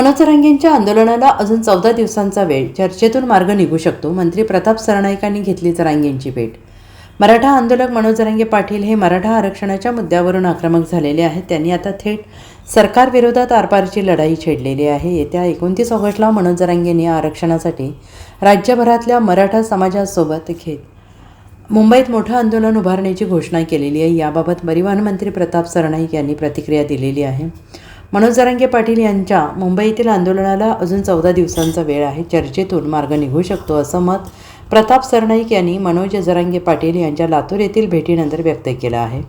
मनोज आंदोलनाला अजून चौदा दिवसांचा वेळ. चर्चेतून मार्ग निघू शकतो मंत्री प्रताप सरनाईकांनी घेतली रांगेंची भेट. मराठा आंदोलक मनोजरांगे पाटील हे मराठा आरक्षणाच्या मुद्द्यावरून आक्रमक झालेले आहेत. त्यांनी आता थेट सरकारविरोधात आरपारची लढाई छेडलेली आहे. येत्या एकोणतीस ऑगस्टला मनोज रांगेंनी आरक्षणासाठी राज्यभरातल्या मराठा समाजासोबत घेत मुंबईत मोठं आंदोलन उभारण्याची घोषणा केलेली आहे. याबाबत परिवहन मंत्री प्रताप सरनाईक यांनी प्रतिक्रिया दिलेली आहे. मनोज जरांगे पाटील यांच्या मुंबईतील आंदोलनाला अजून चौदा दिवसांचा वेळ आहे. चर्चेतून मार्ग निघू शकतो असं मत प्रताप सरनाईक यांनी मनोज जरांगे पाटील यांच्या लातूर येथील भेटीनंतर व्यक्त केलं आहे.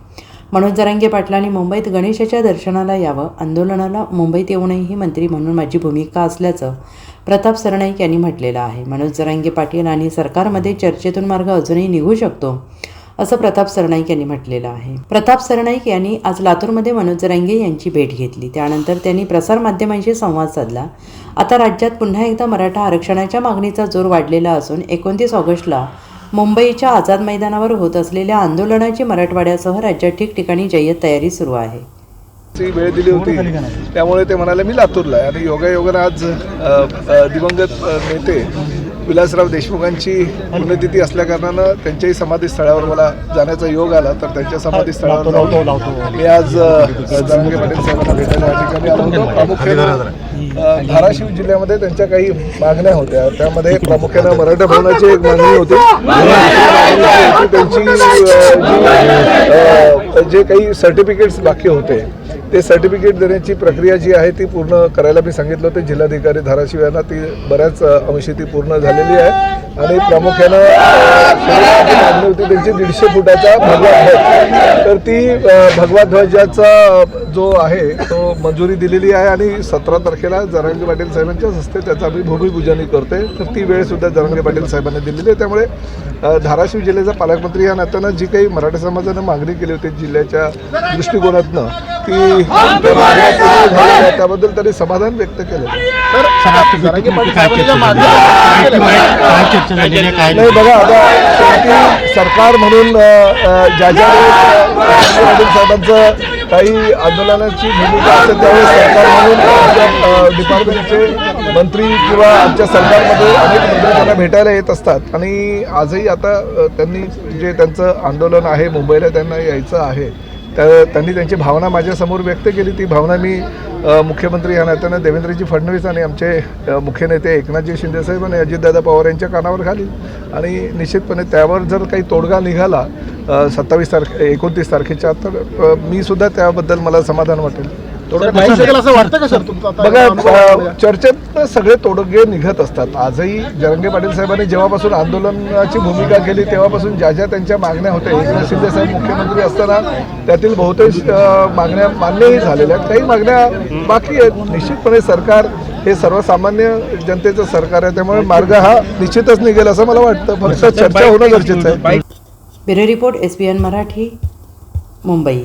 मनोज जरांगे पाटलांनी मुंबईत गणेशाच्या दर्शनाला यावं आंदोलनाला मुंबईत येऊ नयेही मंत्री म्हणून माझी भूमिका असल्याचं प्रताप सरनाईक यांनी म्हटलेलं आहे. मनोज जरांगे पाटील आणि सरकारमध्ये चर्चेतून मार्ग अजूनही निघू शकतो असं प्रताप सरनाईक यांनी म्हटलेलं आहे. प्रताप सरनाईक यांनी आज लातूरमध्ये मनोज रंगे यांची भेट घेतली. त्यानंतर त्यांनी प्रसारमाध्यमांशी संवाद साधला. आता राज्यात पुन्हा एकदा मराठा आरक्षणाच्या मागणीचा जोर वाढलेला असून एकोणतीस ऑगस्टला मुंबईच्या आझाद मैदानावर होत असलेल्या आंदोलनाची मराठवाड्यासह राज्यात ठिकठिकाणी जय्यत तयारी सुरू आहे. वेळ दिली होती. त्यामुळे ते म्हणाले मी लातूरला आणि योगायोगाने आज दिवंगत नेते विलासराव देशमुखांची पुण्यतिथी असल्याकारणानं त्यांच्याही समाधीस्थळावर मला जाण्याचा योग आला तर त्यांच्या समाधीस्थळावर जाऊन मी आज जरांगे पाटील साहेबांना भेटायला या ठिकाणी आलो होतो. प्रामुख्यानं धाराशिव जिल्ह्यामध्ये त्यांच्या काही मागण्या होत्या. त्यामध्ये प्रामुख्यानं मराठा भवनाची एक मागणी होती. त्यांची जे काही सर्टिफिकेट्स बाकी होते ते सर्टिफिकेट देण्याची प्रक्रिया जी आहे ती पूर्ण करायला मी सांगितलं होतं. जिल्हाधिकारी धाराशिव यांना ती बऱ्याच अंशी ती पूर्ण झालेली आहे. आणि प्रामुख्यानं मागणी होती त्यांची दीडशे फुटाचा भगवा ध्वज तर ती भगवा ध्वजाचा जो आहे तो मंजुरी दिलेली आहे आणि सतरा तारखेला जरांगे पाटील साहेबांच्या हस्ते त्याचं आम्ही भूमिपूजनही करतोय. तर ती वेळ सुद्धा जरांगे पाटील साहेबांनी दिलेली आहे. त्यामुळे धाराशिव जिल्ह्याचा पालकमंत्री या नात्यानं जी काही मराठा समाजानं मागणी केली होती जिल्ह्याच्या दृष्टिकोनातनं ती. त्याबद्दल त्यांनी समाधान व्यक्त केलं. काय चर्चा झालेली आहे काय नाही बघा आता शेवटी सरकार म्हणून अ, अ, ज्या ज्या वेळेस अ, पाटील साहेबांचं काही आंदोलनाची भूमिका असेल त्यावेळेस सरकार म्हणून आमच्या अ, डिपार्टमेंटचे मंत्री किंवा आमच्या सरकारमध्ये अनेक मंत्री त्यांना भेटायला येत असतात. आणि आजही आता अ, त्यांनी जे त्यांचं आंदोलन आहे मुंबईला त्यांना यायचं आहे त्या त्यांनी त्यांची भावना माझ्यासमोर व्यक्त केली. ती भावना मी मुख्यमंत्री या नात्यानं देवेंद्रजी फडणवीस आणि आमचे मुख्य नेते एकनाथजी शिंदेसाहेब आणि अजितदादा पवार यांच्या कानावर घाली आणि निश्चितपणे त्यावर जर काही तोडगा निघाला सत्तावीस तारखे एकोणतीस तारखेच्या तर मीसुद्धा मी सुद्धा त्याबद्दल मला समाधान वाटेल. असं वाटतं का सर तुमचं? आता बघा? चर्चेत सगळे तोडगे निघत असतात. आजही जरंगे पाटील साहेबांनी जेव्हापासून आंदोलनाची भूमिका केली तेव्हापासून ज्या ज्या त्यांच्या मागण्या होत्या एकनाथ शिंदे साहेब मुख्यमंत्री असताना त्यातील बहुतेक मागण्या मान्यही झालेल्या आहेत. काही मागण्या बाकी आहेत. निश्चितपणे सरकार हे सर्वसामान्य जनतेचं सरकार आहे त्यामुळे मार्ग हा निश्चितच निघेल असं मला वाटतं. फक्त चर्चा होणं गरजेचं आहे. Bureau report S B N Marathi Mumbai.